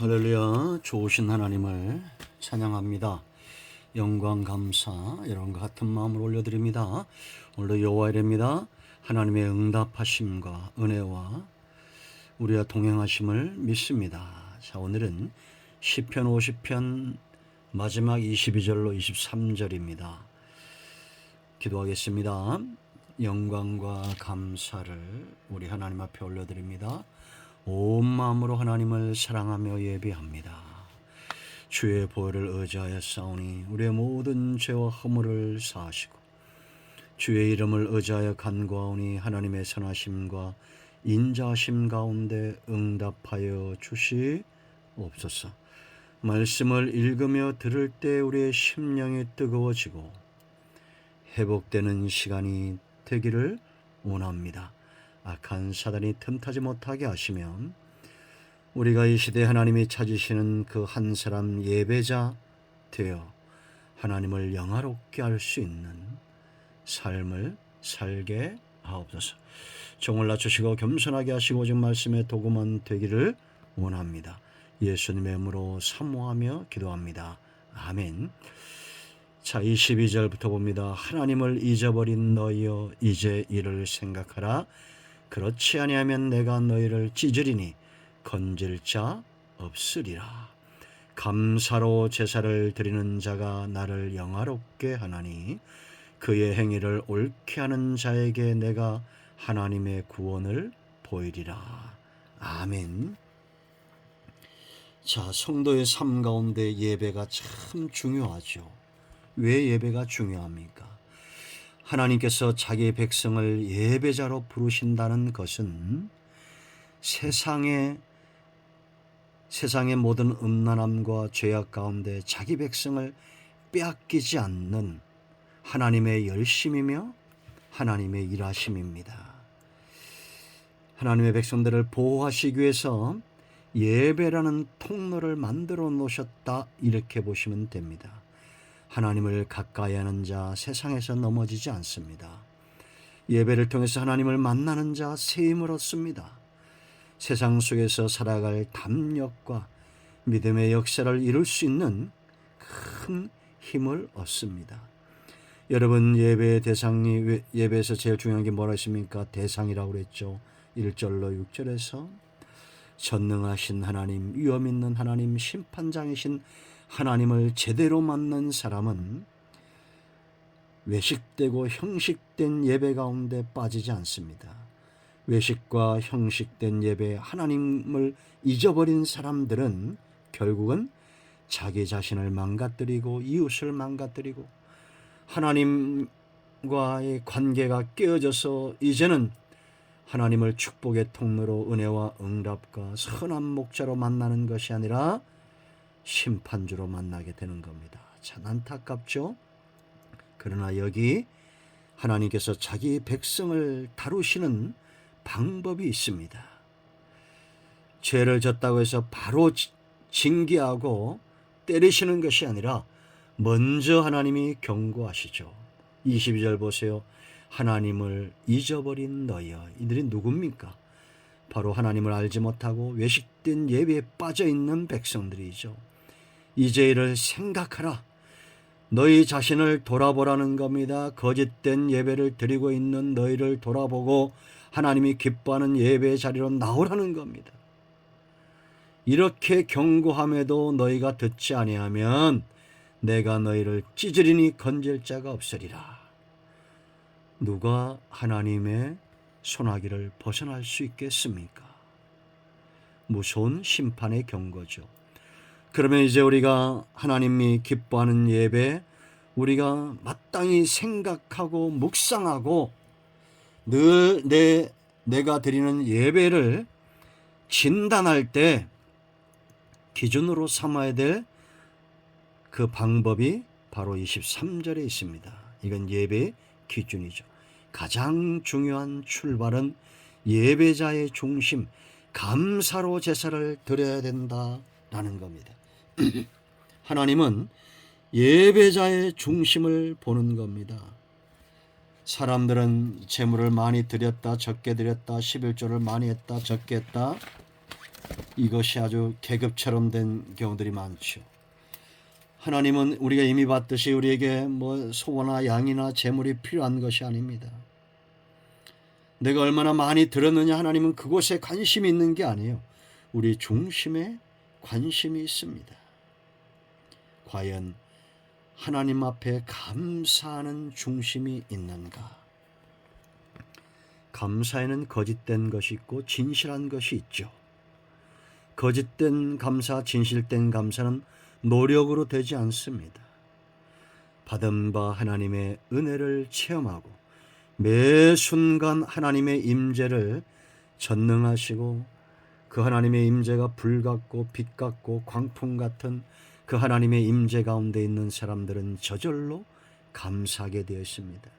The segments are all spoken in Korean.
할렐루야 좋으신 하나님을 찬양합니다. 영광 감사 여러분과 같은 마음을 올려드립니다. 오늘도 여호와이랍니다. 하나님의 응답하심과 은혜와 우리와 동행하심을 믿습니다. 자 오늘은 시편 50편 마지막 22절로 23절입니다. 기도하겠습니다. 영광과 감사를 우리 하나님 앞에 올려드립니다. 온 마음으로 하나님을 사랑하며 예배합니다. 주의 보혈을 의지하여 싸우니 우리의 모든 죄와 허물을 사하시고 주의 이름을 의지하여 간구하오니 하나님의 선하심과 인자하심 가운데 응답하여 주시옵소서. 말씀을 읽으며 들을 때 우리의 심령이 뜨거워지고 회복되는 시간이 되기를 원합니다. 악한 사단이 틈타지 못하게 하시면 우리가 이 시대 하나님이 찾으시는 그 한 사람 예배자 되어 하나님을 영화롭게 할 수 있는 삶을 살게 하옵소서. 종을 낮추시고 겸손하게 하시고 오직 말씀의 도구만 되기를 원합니다. 예수님의 이름으로 사모하며 기도합니다. 아멘. 자, 22절부터 봅니다. 하나님을 잊어버린 너희여 이제 이를 생각하라. 그렇지 아니하면 내가 너희를 찢으리니 건질 자 없으리라. 감사로 제사를 드리는 자가 나를 영화롭게 하나니 그의 행위를 옳게 하는 자에게 내가 하나님의 구원을 보이리라. 아멘. 자, 성도의 삶 가운데 예배가 참 중요하죠. 왜 예배가 중요합니까? 하나님께서 자기 백성을 예배자로 부르신다는 것은 세상의 세상의 모든 음란함과 죄악 가운데 자기 백성을 빼앗기지 않는 하나님의 열심이며 하나님의 일하심입니다. 하나님의 백성들을 보호하시기 위해서 예배라는 통로를 만들어 놓으셨다 이렇게 보시면 됩니다. 하나님을 가까이 하는 자 세상에서 넘어지지 않습니다. 예배를 통해서 하나님을 만나는 자 세임을 얻습니다. 세상 속에서 살아갈 담력과 믿음의 역사를 이룰 수 있는 큰 힘을 얻습니다. 여러분 예배의 대상이 예배에서 제일 중요한 게 뭐라 했습니까? 대상이라고 그랬죠. 1절로 6절에서 전능하신 하나님, 위엄 있는 하나님, 심판장이신 하나님을 제대로 만난 사람은 외식되고 형식된 예배 가운데 빠지지 않습니다. 외식과 형식된 예배 하나님을 잊어버린 사람들은 결국은 자기 자신을 망가뜨리고 이웃을 망가뜨리고 하나님과의 관계가 깨어져서 이제는 하나님을 축복의 통로로 은혜와 응답과 선한 목자로 만나는 것이 아니라 심판주로 만나게 되는 겁니다. 참 안타깝죠? 그러나 여기 하나님께서 자기 백성을 다루시는 방법이 있습니다. 죄를 졌다고 해서 바로 징계하고 때리시는 것이 아니라 먼저 하나님이 경고하시죠. 22절 보세요. 하나님을 잊어버린 너희여. 이들이 누굽니까? 바로 하나님을 알지 못하고 외식된 예배에 빠져 있는 백성들이죠. 이제 이를 생각하라. 너희 자신을 돌아보라는 겁니다. 거짓된 예배를 드리고 있는 너희를 돌아보고 하나님이 기뻐하는 예배의 자리로 나오라는 겁니다. 이렇게 경고함에도 너희가 듣지 아니하면 내가 너희를 찢으리니 건질 자가 없으리라. 누가 하나님의 손아귀를 벗어날 수 있겠습니까? 무서운 심판의 경고죠. 그러면 이제 우리가 하나님이 기뻐하는 예배, 우리가 마땅히 생각하고 묵상하고 늘 내, 내가 드리는 예배를 진단할 때 기준으로 삼아야 될 그 방법이 바로 23절에 있습니다. 이건 예배의 기준이죠. 가장 중요한 출발은 예배자의 중심, 감사로 제사를 드려야 된다라는 겁니다. 하나님은 예배자의 중심을 보는 겁니다. 사람들은 재물을 많이 드렸다, 적게 드렸다, 11조를 많이 했다, 적게 했다. 이것이 아주 계급처럼 된 경우들이 많죠. 하나님은 우리가 이미 봤듯이 우리에게 뭐 소나 양이나 재물이 필요한 것이 아닙니다. 내가 얼마나 많이 들었느냐 하나님은 그곳에 관심이 있는 게 아니에요. 우리 중심에 관심이 있습니다. 과연 하나님 앞에 감사하는 중심이 있는가? 감사에는 거짓된 것이 있고 진실한 것이 있죠. 거짓된 감사, 진실된 감사는 노력으로 되지 않습니다. 받은 바 하나님의 은혜를 체험하고 매 순간 하나님의 임재를 전능하시고 그 하나님의 임재가 불 같고 빛 같고 광풍 같은 그 하나님의 임재 가운데 있는 사람들은 저절로 감사하게 되어 있습니다.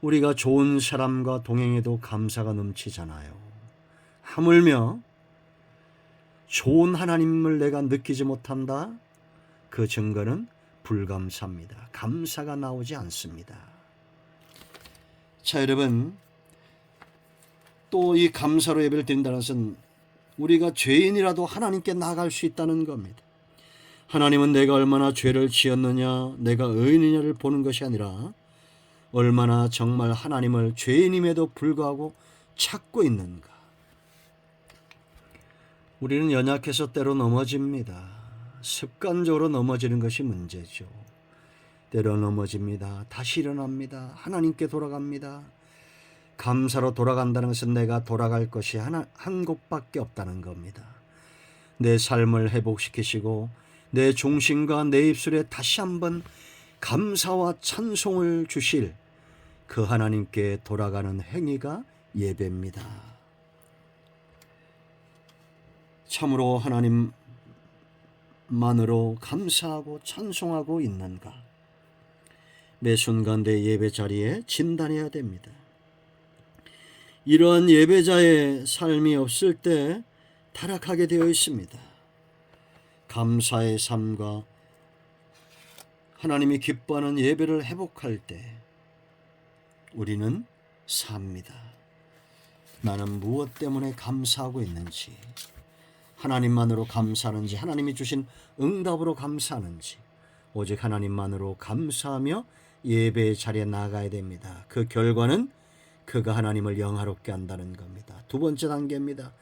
우리가 좋은 사람과 동행해도 감사가 넘치잖아요. 하물며 좋은 하나님을 내가 느끼지 못한다? 그 증거는 불감사입니다. 감사가 나오지 않습니다. 자, 여러분. 또 이 감사로 예배를 드린다는 것은 우리가 죄인이라도 하나님께 나갈 수 있다는 겁니다. 하나님은 내가 얼마나 죄를 지었느냐, 내가 의인이냐를 보는 것이 아니라 얼마나 정말 하나님을 죄인임에도 불구하고 찾고 있는가. 우리는 연약해서 때로 넘어집니다. 습관적으로 넘어지는 것이 문제죠. 때로 넘어집니다. 다시 일어납니다. 하나님께 돌아갑니다. 감사로 돌아간다는 것은 내가 돌아갈 것이 하나, 한 곳밖에 없다는 겁니다. 내 삶을 회복시키시고 내 중심과 내 입술에 다시 한번 감사와 찬송을 주실 그 하나님께 돌아가는 행위가 예배입니다. 참으로 하나님만으로 감사하고 찬송하고 있는가? 매 순간 내 예배 자리에 진단해야 됩니다. 이러한 예배자의 삶이 없을 때 타락하게 되어 있습니다. 감사의 삶과 하나님이 기뻐하는 예배를 회복할 때 우리는 삽니다. 나는 무엇 때문에 감사하고 있는지, 하나님만으로 감사하는지, 하나님이 주신 응답으로 감사하는지, 오직 하나님만으로 감사하며 예배의 자리에 나가야 됩니다. 그 결과는 그가 하나님을 영화롭게 한다는 겁니다. 두 번째 단계입니다.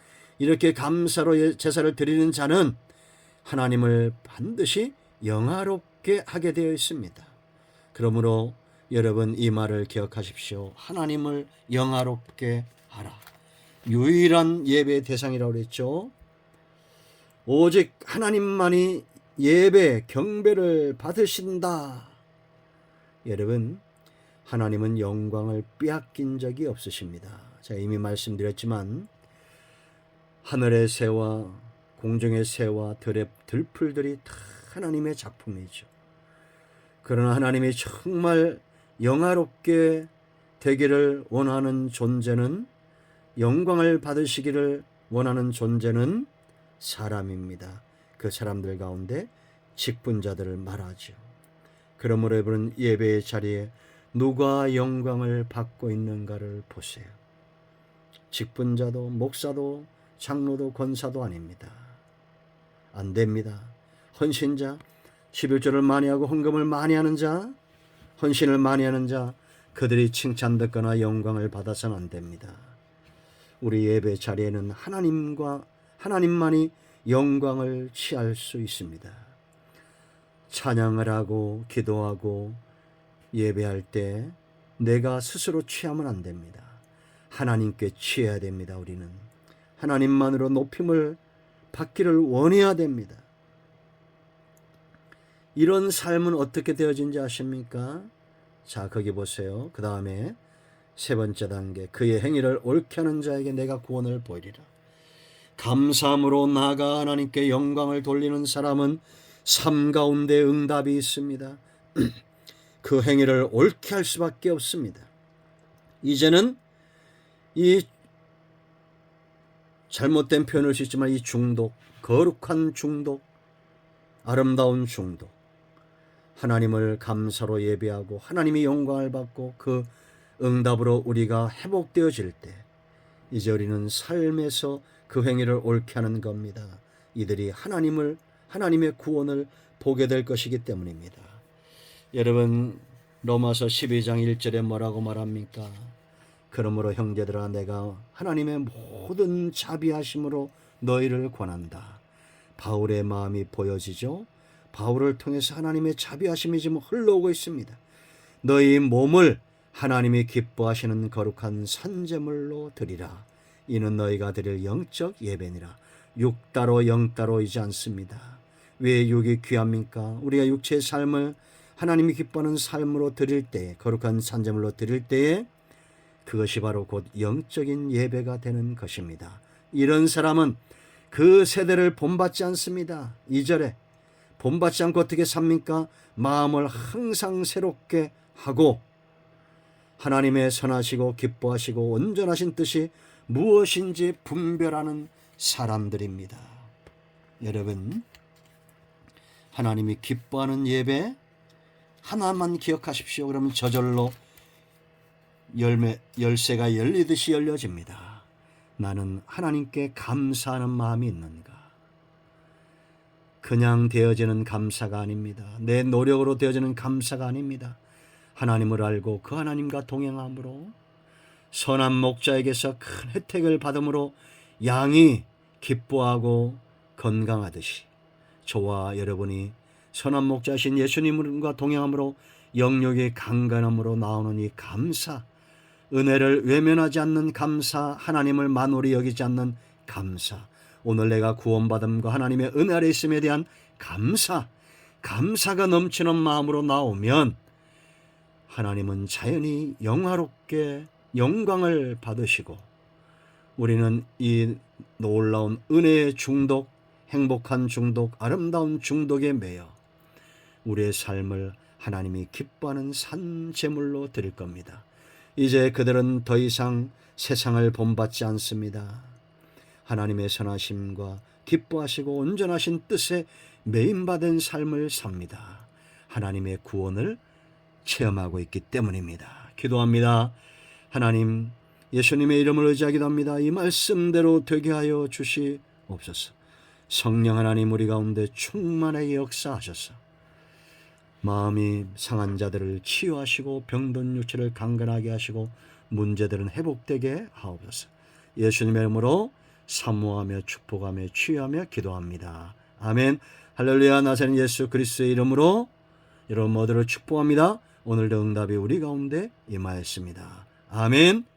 이렇게 감사로 예, 제사를 드리는 자는 하나님을 반드시 영화롭게 하게 되어 있습니다. 그러므로 여러분 이 말을 기억하십시오. 하나님을 영화롭게 하라. 유일한 예배 대상이라고 그랬죠. 오직 하나님만이 예배 경배를 받으신다. 여러분 하나님은 영광을 빼앗긴 적이 없으십니다. 제가 이미 말씀드렸지만 하늘의 새와 공중의 새와 들의 들풀들이 다 하나님의 작품이죠. 그러나 하나님이 정말 영화롭게 되기를 원하는 존재는 영광을 받으시기를 원하는 존재는 사람입니다. 그 사람들 가운데 직분자들을 말하죠. 그러므로 여러분 예배의 자리에 누가 영광을 받고 있는가를 보세요. 직분자도 목사도 장로도 권사도 아닙니다. 안 됩니다. 헌신자, 11조를 많이 하고 헌금을 많이 하는 자, 헌신을 많이 하는 자, 그들이 칭찬받거나 영광을 받아서는 안 됩니다. 우리 예배 자리에는 하나님과 하나님만이 영광을 취할 수 있습니다. 찬양을 하고 기도하고 예배할 때 내가 스스로 취하면 안 됩니다. 하나님께 취해야 됩니다. 우리는 하나님만으로 높임을 받기를 원해야 됩니다. 이런 삶은 어떻게 되어진지 아십니까? 자, 거기 보세요. 그 다음에 세 번째 단계. 그의 행위를 옳게 하는 자에게 내가 구원을 보이리라. 감사함으로 나아가 하나님께 영광을 돌리는 사람은 삶 가운데 응답이 있습니다. 그 행위를 옳게 할 수밖에 없습니다. 이제는 이 잘못된 표현을 수 있지만 이 중독, 거룩한 중독, 아름다운 중독, 하나님을 감사로 예배하고 하나님이 영광을 받고 그 응답으로 우리가 회복되어질 때 이제 우리는 삶에서 그 행위를 옳게 하는 겁니다. 이들이 하나님을 하나님의 구원을 보게 될 것이기 때문입니다. 여러분 로마서 12장 1절에 뭐라고 말합니까? 그러므로 형제들아 내가 하나님의 모든 자비하심으로 너희를 권한다. 바울의 마음이 보여지죠. 바울을 통해서 하나님의 자비하심이 지금 흘러오고 있습니다. 너희 몸을 하나님이 기뻐하시는 거룩한 산제물로 드리라. 이는 너희가 드릴 영적 예배니라. 육따로 영따로이지 않습니다. 왜 육이 귀합니까? 우리가 육체의 삶을 하나님이 기뻐하는 삶으로 드릴 때, 거룩한 산제물로 드릴 때에 그것이 바로 곧 영적인 예배가 되는 것입니다. 이런 사람은 그 세대를 본받지 않습니다. 2절에 본받지 않고 어떻게 삽니까? 마음을 항상 새롭게 하고 하나님의 선하시고 기뻐하시고 온전하신 뜻이 무엇인지 분별하는 사람들입니다. 여러분, 하나님이 기뻐하는 예배 하나만 기억하십시오. 그러면 저절로 열매 열쇠가 열리듯이 열려집니다. 나는 하나님께 감사하는 마음이 있는가? 그냥 되어지는 감사가 아닙니다. 내 노력으로 되어지는 감사가 아닙니다. 하나님을 알고 그 하나님과 동행함으로 선한 목자에게서 큰 혜택을 받음으로 양이 기뻐하고 건강하듯이 저와 여러분이 선한 목자신 예수님과 동행함으로 영역의 강건함으로 나오는 이 감사, 은혜를 외면하지 않는 감사, 하나님을 만홀히 여기지 않는 감사, 오늘 내가 구원받음과 하나님의 은혜 아래 있음에 대한 감사, 감사가 넘치는 마음으로 나오면 하나님은 자연히 영화롭게 영광을 받으시고 우리는 이 놀라운 은혜의 중독, 행복한 중독, 아름다운 중독에 매여 우리의 삶을 하나님이 기뻐하는 산 제물로 드릴 겁니다. 이제 그들은 더 이상 세상을 본받지 않습니다. 하나님의 선하심과 기뻐하시고 온전하신 뜻에 메인받은 삶을 삽니다. 하나님의 구원을 체험하고 있기 때문입니다. 기도합니다. 하나님, 예수님의 이름을 의지하기도 합니다. 이 말씀대로 되게 하여 주시옵소서. 성령 하나님 우리 가운데 충만하게 역사하셔서 마음이 상한 자들을 치유하시고 병든 육체를 강건하게 하시고 문제들은 회복되게 하옵소서. 예수님의 이름으로 사모하며 축복하며 치유하며 기도합니다. 아멘. 할렐루야 나사는 예수 그리스도의 이름으로 여러분 모두를 축복합니다. 오늘도 응답이 우리 가운데 임하였습니다. 아멘.